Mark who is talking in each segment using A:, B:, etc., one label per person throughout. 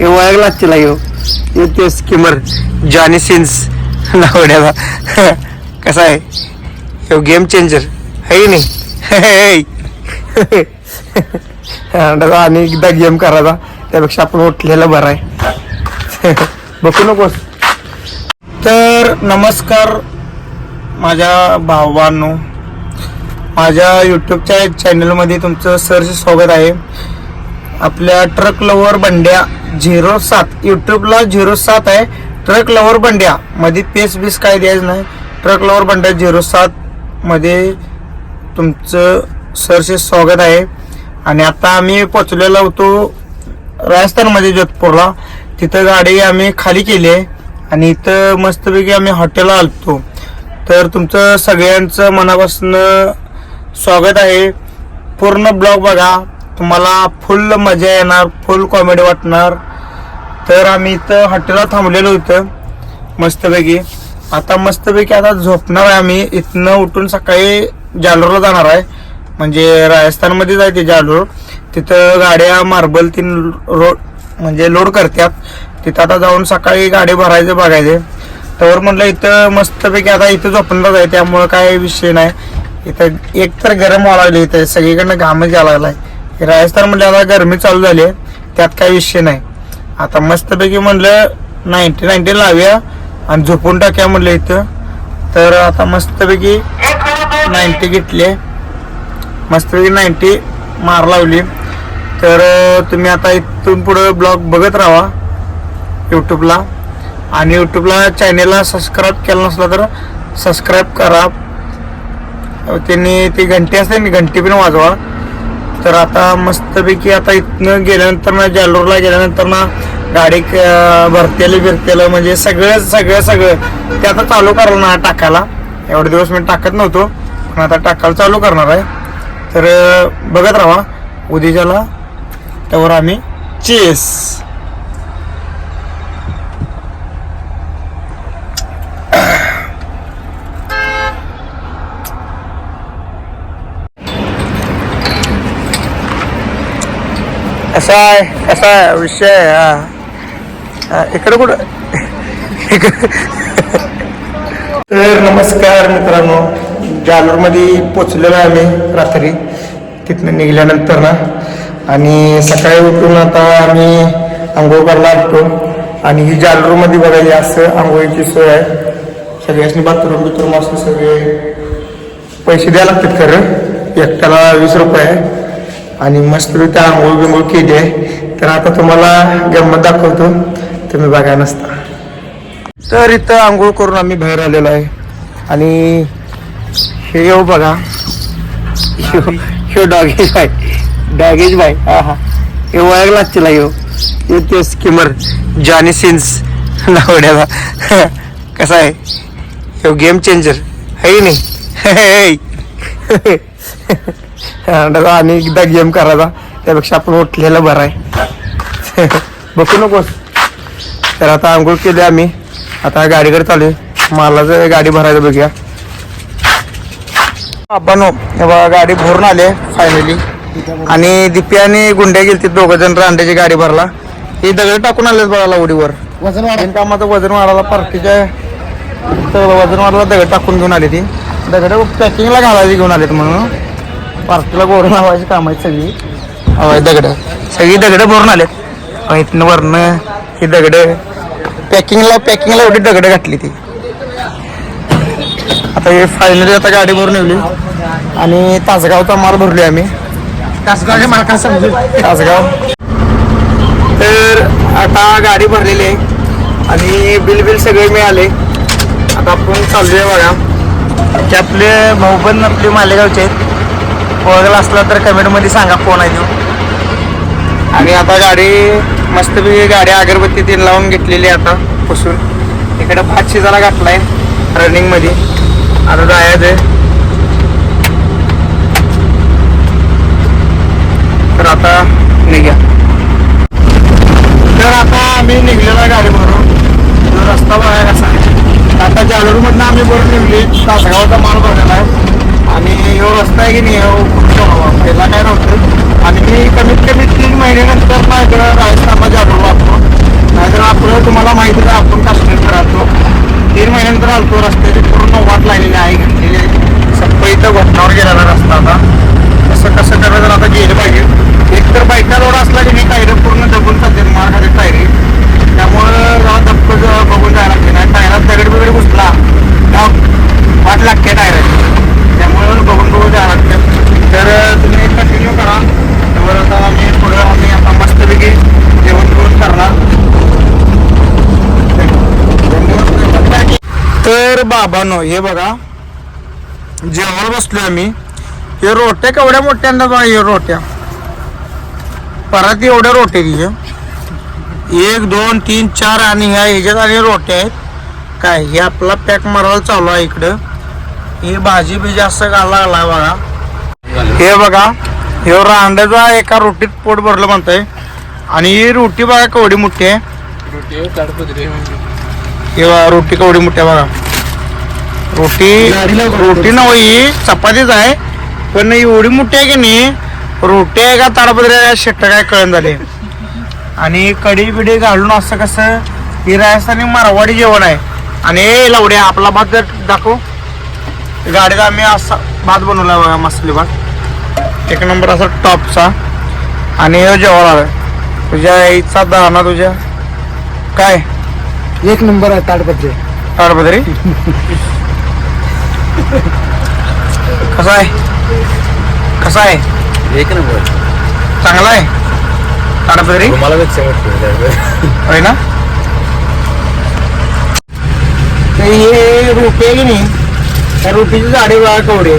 A: हे ओळखला लागतील यो हो. हे. ते स्किमर जॉनी सिन्स नावड्याचा कसा आहे? हे गेम चेंजर. आहे नाही? अंडाचा आणि एकदा गेम करायचा. त्यापेक्षा आपण उठलेला बरं आहे. बघू नकोस. तर नमस्कार माझ्या भावांनो. माझ्या यूट्यूबच्या चॅनलमध्ये तुमचं सरचे स्वागत आहे. आपल्या ट्रक लवर बंड्या झिरो सात. यूट्यूबला झिरो सात आहे. ट्रक लवर बंड्या मध्ये पेस बीस काय द्यायचं नाही. ट्रक लवर बंड्या झिरो सात मध्ये तुमचं सरचे स्वागत आहे. आणि आता आम्ही पोचलेलो होतो राजस्थानमध्ये जोधपूरला. तिथं गाडी आम्ही खाली केली आहे. आणि इथं मस्तपैकी आम्ही हॉटेलला आलतो. तर तुमचं सगळ्यांचं मनापासून स्वागत आहे. पूर्ण ब्लॉग बघा. तुम्हाला फुल मजा येणार फुल कॉमेडी वाटणार. तर आम्ही इथं हॉटेलला थांबलेलो होतं मस्तपैकी. आता मस्तपैकी आता झोपणार आहे आम्ही. इथनं उठून सकाळी जालूरला जाणार आहे. म्हणजे राजस्थानमध्ये जायचे जालोर. तिथं गाड्या मार्बल तीन रोड म्हणजे लोड करतात. तिथं आता जाऊन सकाळी गाडी भरायचे बघायचे. तर म्हटलं इथं मस्तपैकी आता इथं झोपणार आहे. त्यामुळं काय विषय नाही. इथं एक तर गरम व्हायला लागले. इथं सगळीकडनं घामच यायला लागलाय. राजस्थान म्हटलं आता गरमी चालू झाली आहे, त्यात काही विषय नाही. आता मस्तपैकी म्हणलं नाईन्टी नाईन्टी लावूया आणि झोपून टाक्या म्हणलं इथं. तर आता मस्तपैकी नाईन्टी घेतली मस्तपैकी नाईन्टी मार लावली. तर तुम्ही आता इथून पुढं ब्लॉग बघत राहा यूट्यूबला आणि यूट्यूबला चॅनेलला सबस्क्राईब केलं नसलं तर सबस्क्राईब करा. त्यांनी ती घंटी असते ना घंटी पण वाजवा. तर आता मस्तपैकी आता इथनं गेल्यानंतर ना जालोरला गेल्यानंतर ना गाडी क- भरतेलं बिरतेलं म्हणजे सगळं सगळं सगळं. ते आता चालू करणार ना टाकायला. एवढे दिवस मी टाकत नव्हतो पण आता टाकायला चालू करणार आहे. तर बघत राहा उद्याच्याला त्यावर आम्ही चेस असा आहे असा आहे विषय आहे, हा. इकडं कुठं? तर नमस्कार मित्रांनो जालूरमध्ये पोचलेलो आहे आम्ही रात्री. तिथनं निघाल्यानंतर ना. आणि सकाळी उठून आता आम्ही आंघोळ करायला लागतो आणि ही जालूरमध्ये बघायची असं आंघोळीची सोय आहे. सगळ्यांनी बाथरूम बिथरूम असं सगळे पैसे द्यायला लागतात खरं. एकट्याला वीस रुपये आहे. आणि मस्त त्या आंघोळ बिंगोळ केली आहे. तर आता तुम्हाला गंमत दाखवतो. तुम्ही बघा नसता. तर इथं आंघोळ करून आम्ही बाहेर आलेलो आहे. आणि हे येऊ बघा. ह्यो ह्यो डॉगेज बाय डॉगेज बाय हा हा. हे ओळख लागतील येऊ हो. हे. ते स्किमर. Johnny since. नावड्याला कसा आहे? ह्यो गेम चेंजर है नाही. अंडाचा आणि एकदा गेम करायचा. त्यापेक्षा आपण उठलेलं बरं आहे. बघू नकोस. तर आता आंघोळ केली आम्ही. आता गाडीकडे चालू आहे. मालाचं गाडी भरायचं बघूया. आपण गाडी भरून आले फायनली आणि दिप्पी आणि गुंड्या गेलते दोघ जण रांड्याची गाडी भरला. ही दगड टाकून आले बघायला उडीवर
B: वजन वाढ.
A: कामाचं वजन वाढायला पार्टीच्या वजन वाढायला दगड टाकून घेऊन आली ती. दगड पॅकिंगला घालायची घेऊन आलेत म्हणून. पार्टीला गोड लावायची काम आहेत सगळी. होय दगड. सगळी दगड भरून आलेत. मग इथनं वरनं ही दगड. पॅकिंगला पॅकिंगला एवढी दगड घातली ती. आता हे फायनली आता गाडी भरून येवली आणि तासगावचा माल भरली आम्ही.
B: तासगावच्या समजून.
A: तासगाव. तर आता गाडी भरलेली आहे. आणि बिल बिल सगळे मिळाले. आता आपण चाललोय बघा. ते आपले भाऊ पण आपले मालेगावचे आहेत. ओळखला असला तर कमेंटमध्ये सांगा कोण आहे तो? आणि आता गाडी मस्तपैकी गाडी अगरबत्ती तीन लावून घेतलेली आहे आता पुसून. इकडे भात शिजायला घातलाय रनिंगमध्ये आता जायचं आहे. तर आता निघा तर आता आम्ही निघलेला गाडी भरून तो रस्ता बघाय कसा आहे आता जालूरमधनं आम्ही भरून निघली तासगावचा माल भरलेला आहे. आणि ह्यो रस्ता आहे की नाही ह्यो पहिला काय नव्हतं. आणि मी कमीत कमी तीन महिन्यानंतर ना इकडं लागतो नाहीतर आपलं तुम्हाला माहिती आहे आपण काश्मीर राहतो तीन महिन्यानंतर आलतो रस्त्याची पूर्ण वाट लागलेली आहे घेतलेली आहे. सप्पा इथं घटनावर गेलेला रस्ता आता. कसं कसं करायचं तर आता गेलं पाहिजे. एक तर बायका रोड असला की नाही टायर पूर्ण दबून जाते मार्गाचे खाली टायरी. त्यामुळं जरा धक्क बघून जायला लागते. नाही टायरात दगड बिगड घुसला का वाट लागते टायराची त्यामुळं बघून बघून जायला लागते तर तुम्ही कंटिन्यू करा त्यावर आता आम्ही पुढं आम्ही आता मस्तपैकी जेवण करून करणार तर बाबानो हे बघा. जेवण बसलोय आम्ही. हे रोट्या केवढ्या मोठ्यांना बघा हे रोट्या. परत एवढ्या रोट्या तिचे एक दोन तीन चार आणि ह्या ह्याच्यात आणि रोट्या आहेत. काय हे आपला पॅक मारायला चालू आहे इकडं. ही भाजी बिजी असं घाला लागला बघा. हे बघा हे रांड्याचा एका रोटीत पोट भरलं म्हणतंय. आणि ही रोटी बघा केवढी मोठी आहे. हे बघा रोटी केवढी मोठी आहे बघा. रोटी रोटी नव्हे चपातीच आहे. पण एवढी मोठी आहे की नाही रोटी आहे का ताडपत्री आहे शेट्ट काय कळण झाले. आणि कढी बिडी घालून असं कसं ही राजस्थानी मारवाडी जेवण आहे. आणि ए लवड्या आपला भात जर दाखव. गाडीत आम्ही असा भात बनवला बघा मसाले भात. एक नंबर असा टॉपचा. आणि हे जेवण आलं तुझ्या आईचा दाना तुझ्या. काय?
B: एक नंबर आहे ताडपत्री.
A: ताडपत्री? कसा आहे? कसा आहे?
C: एक नंबर.
A: चांगला आहे? ताडपत्री
C: मला
A: होय ना? हे रोटी आहे की नाही त्या रोटीची झाडे बघा आहे.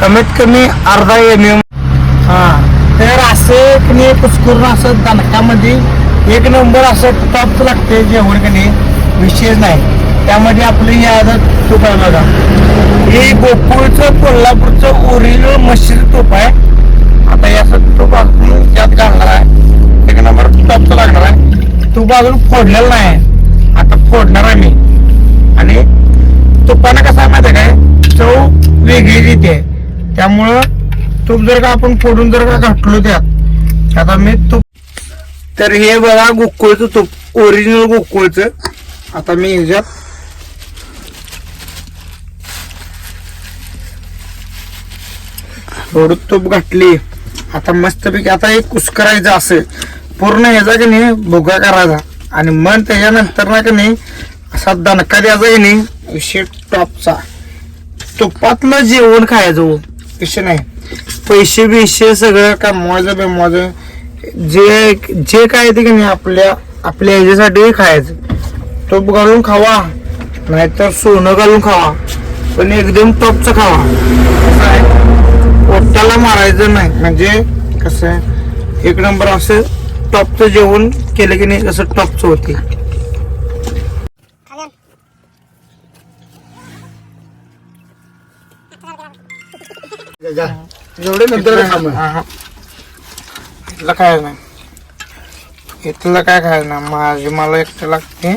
A: कमीत कमी अर्धा एम एम हा. तर असे की नाही कुसकरून असं दणकामध्ये एक नंबर असं टॉप लागते जेवण की नाही विशेष नाही. त्यामध्ये आपली हे आता तूप आहे बघा. हे गोकुळचं कोल्हापूरचं ओरिजिनल मशीद तूप आहे. आता या सगळं तूप अजून त्यात घालणार आहे. एक नंबर टॉपचं लागणार आहे. तूप अजून फोडलेलं नाही. आता फोडणार आहे मी. आणि तुपानं कसं आहे माहिती आहे काय? चव वेगळी येते त्यामुळं तूप जर का आपण फोडून जर का घातलो त्यात आता मी तूप तर हे बघा गोकुळचं तूप ओरिजिनल गोकुळचं. आता मी ह्याच्यात थोडं तूप घातली. आता मस्तपैकी आता एक कुस्करायचं असं. पूर्ण ह्याचा की नाही भुगा करायचा. आणि मग त्याच्यानंतर ना की नाही असा दणका द्यायचा की नाही विषय टॉपचा. तुपातलं जेवण खायचं हो. विषय नाही. पैसे बिशे सगळं कमवायचं बिमवायचं. जे जे काय ते की नाही आपल्या आपल्या ह्याच्यासाठी खायचं. तूप घालून खावा नाहीतर सोनं घालून खावा. पण एकदम टॉपचं खावा. पोटाला मारायचं नाही. म्हणजे कसं आहे एक नंबर असं टॉपचं जेवण केलं की नाही असं टॉपचं होते.
B: एवढे नंतर काय काम आहे?
A: हा, हा. इथलं काय नाही. इथलं काय खायचं ना माझी मला एकटं लागते.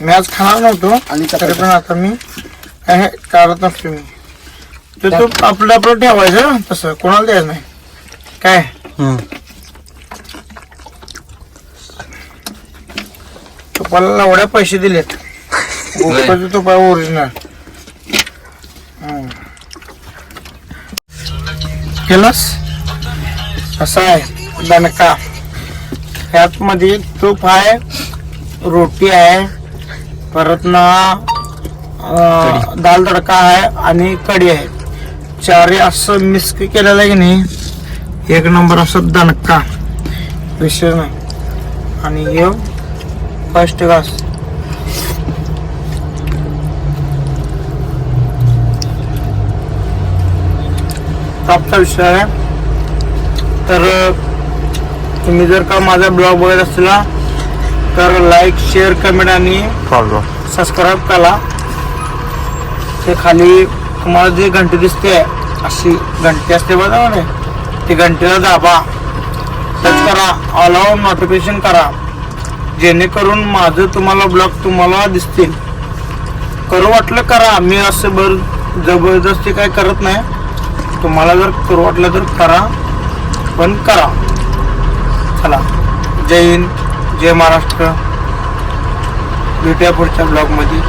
A: मी आज खाणार नव्हतो.
B: आणि
A: तरी. पण आता मी काय काढत नसतो मी. ते तू आपलं आपलं ठेवायचं तसं कोणाला द्यायचं नाही. काय? तुपाला एवढ्या पैसे दिलेत. गोपाचं तुप आहे ओरिजिनल केलंस? कसं आहे दणका. ह्यात मध्ये तूप आहे रोटी आहे परत ना अं, दाल तडका आहे आणि कढी आहे. चारी असं मिक्स केलेलं आहे की नाही एक नंबर असं दणका. विषय नाही. आणि हे फर्स्ट क्लास टॉपचा विषय आहे. तर तुम्ही जर का माझा ब्लॉग बघत असला तर लाईक शेअर कमेंट आणि सबस्क्राईब करा. ते खाली तुम्हाला जी घंटी दिसते अशी घंटी असते बघा ना ती घंटीला दाबा. टच करा. ऑल आउट नोटिफिकेशन करा. जेणेकरून माझं तुम्हाला ब्लॉग तुम्हाला दिसतील. करू वाटलं करा. मी असं बर जबरदस्ती काय करत नाही. तुम्हाला जर करू वाटलं तर करा. पण करा. चला. जय हिंद. जय महाराष्ट्र. भेटूया पुढच्या ब्लॉगमध्ये